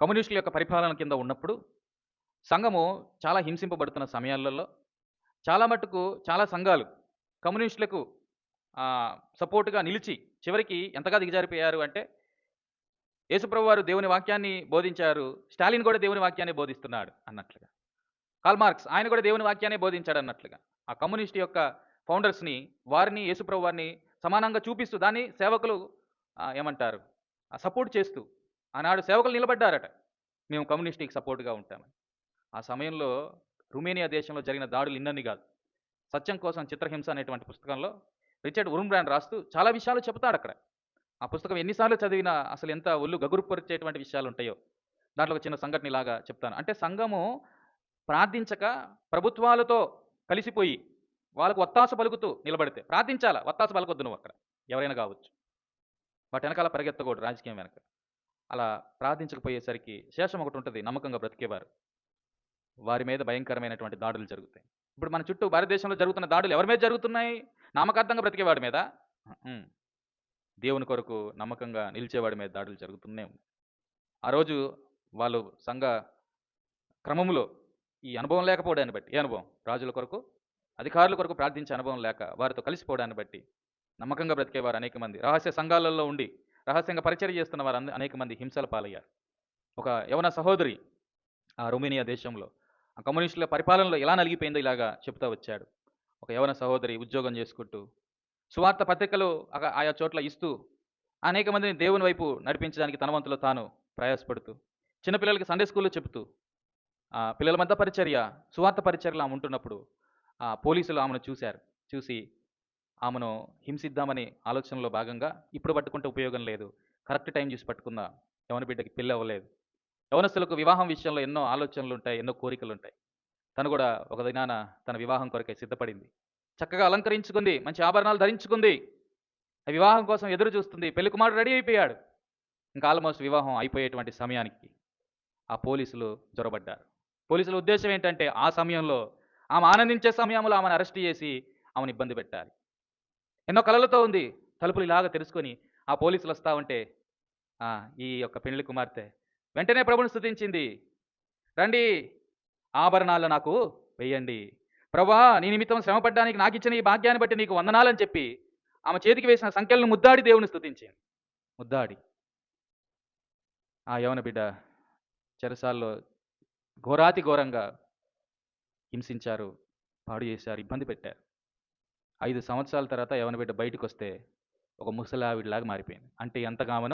కమ్యూనిస్టుల యొక్క పరిపాలన కింద ఉన్నప్పుడు సంఘము చాలా హింసింపబడుతున్న సమయాలలో చాలా మటుకు చాలా సంఘాలు కమ్యూనిస్టులకు సపోర్టుగా నిలిచి చివరికి ఎంతగా దిగజారిపోయారు అంటే యేసుప్రభు వారు దేవుని వాక్యాన్ని బోధించారు స్టాలిన్ కూడా దేవుని వాక్యాన్ని బోధిస్తున్నాడు అన్నట్లుగా. కాల్ మార్క్స్ ఆయన కూడా దేవుని వాక్యాన్ని బోధించాడు అన్నట్లుగా. ఆ కమ్యూనిస్ట్ యొక్క ఫౌండర్స్ని వారిని యేసుప్రభు వారిని సమానంగా చూపిస్తూ దాన్ని సేవకులు ఆ, ఏమంటారు సపోర్ట్ చేస్తూ ఆనాడు సేవకులు నిలబడ్డారట. మేము కమ్యూనిస్టుకి సపోర్ట్గా ఉంటామని. ఆ సమయంలో రుమేనియా దేశంలో జరిగిన దాడులు ఇన్నన్ని కాదు. సత్యం కోసం చిత్రహింస అనేటువంటి పుస్తకంలో రిచర్డ్ ఉరుంబ్రాండ్ రాస్తూ చాలా విషయాలు చెప్తాడు అక్కడ. ఆ పుస్తకం ఎన్నిసార్లు చదివినా అసలు ఎంత ఒళ్ళు గగురుపరిచేటువంటి విషయాలు ఉంటాయో దాంట్లో ఒక చిన్న సంఘటన ఇలాగా చెప్తాను. అంటే సంఘము ప్రార్థించక ప్రభుత్వాలతో కలిసిపోయి వాళ్ళకు ఒత్తాస పలుకుతూ నిలబడితే ప్రార్థించాలా? ఒత్తాస పలకొద్దు నువ్వు అక్కడ. ఎవరైనా కావచ్చు. వాటి వెనకాల పరిగెత్తకూడదు రాజకీయం వెనక. అలా ప్రార్థించకపోయేసరికి శేషం ఒకటి ఉంటుంది నమ్మకంగా బ్రతికేవారు. వారి మీద భయంకరమైనటువంటి దాడులు జరుగుతాయి. ఇప్పుడు మన చుట్టూ భారతదేశంలో జరుగుతున్న దాడులు ఎవరి మీద జరుగుతున్నాయి? నామకార్థంగా బ్రతికేవాడి మీద? దేవుని కొరకు నమ్మకంగా నిలిచేవాడి మీద దాడులు జరుగుతూనే ఆ రోజు వాళ్ళు సంఘ క్రమములో ఈ అనుభవం లేకపోవడాన్ని బట్టి ఏ అనుభవం? రాజుల కొరకు అధికారుల కొరకు ప్రార్థించే అనుభవం లేక వారితో కలిసిపోవడాన్ని బట్టి నమ్మకంగా బ్రతికేవారు అనేక మంది. రహస్య సంఘాలలో ఉండి రహస్యంగా పరిచయం చేస్తున్న వారు అనేక మంది హింసల పాలయ్యారు. ఒక యవన సహోదరి ఆ రొమేనియా దేశంలో ఆ కమ్యూనిస్టుల పరిపాలనలో ఎలా నలిగిపోయిందో ఇలాగా చెప్తా వచ్చాడు. ఒక యవన సహోదరి ఉద్యోగం చేసుకుంటూ సువార్త పత్రికలు ఆయా చోట్ల ఇస్తూ అనేక మందిని దేవుని వైపు నడిపించడానికి తన వంతులో తాను ప్రయాసపడుతూ చిన్నపిల్లలకి సండే స్కూల్లో చెబుతూ ఆ పిల్లల మధ్య పరిచర్య సువార్త పరిచర్యలు ఆమె ఉంటున్నప్పుడు ఆ పోలీసులు ఆమెను చూశారు. చూసి ఆమెను హింసిద్దామని ఆలోచనలో భాగంగా ఇప్పుడు పట్టుకుంటే ఉపయోగం లేదు. కరెక్ట్ టైం చూసి పట్టుకుందా? యవన బిడ్డకి పెళ్ళి అవ్వలేదు. యవనస్తులకు వివాహం విషయంలో ఎన్నో ఆలోచనలు ఉంటాయి ఎన్నో కోరికలు ఉంటాయి తను కూడా ఒక దినాన తన వివాహం కొరకై సిద్ధపడింది. చక్కగా అలంకరించుకుంది మంచి ఆభరణాలు ధరించుకుంది. ఆ వివాహం కోసం ఎదురు చూస్తుంది. పెళ్ళి కుమారుడు రెడీ అయిపోయాడు. ఇంకా ఆల్మోస్ట్ వివాహం అయిపోయేటువంటి సమయానికి ఆ పోలీసులు జొరబడ్డారు. పోలీసుల ఉద్దేశం ఏంటంటే ఆ సమయంలో ఆమె ఆనందించే సమయంలో ఆమెను అరెస్ట్ చేసి ఆమెను ఇబ్బంది పెట్టాలి. ఎన్నో కళలతో ఉంది తలుపులు ఇలాగ తెలుసుకొని ఆ పోలీసులు వస్తా ఉంటే ఆ, ఈ యొక్క పెళ్ళి కుమార్తె వెంటనే ప్రభుని స్థుతించింది. రండి ఆభరణాలు నాకు వెయ్యండి ప్రభా నీ నిమిత్తం శ్రమపడ్డానికి నాకు ఇచ్చిన ఈ భాగ్యాన్ని బట్టి నీకు వందనాలని చెప్పి ఆమె చేతికి వేసిన సంఖ్యలను ముద్దాడి దేవుని స్థుతించింది. ముద్దాడి. ఆ యవన బిడ్డ చెరసాల్లో ఘోరాతి ఘోరంగా హింసించారు పాడు చేశారు ఇబ్బంది పెట్టారు. ఐదు సంవత్సరాల తర్వాత యవన బిడ్డ బయటకు వస్తే ఒక ముసలావిడిలాగా మారిపోయింది. అంటే ఎంతగామనో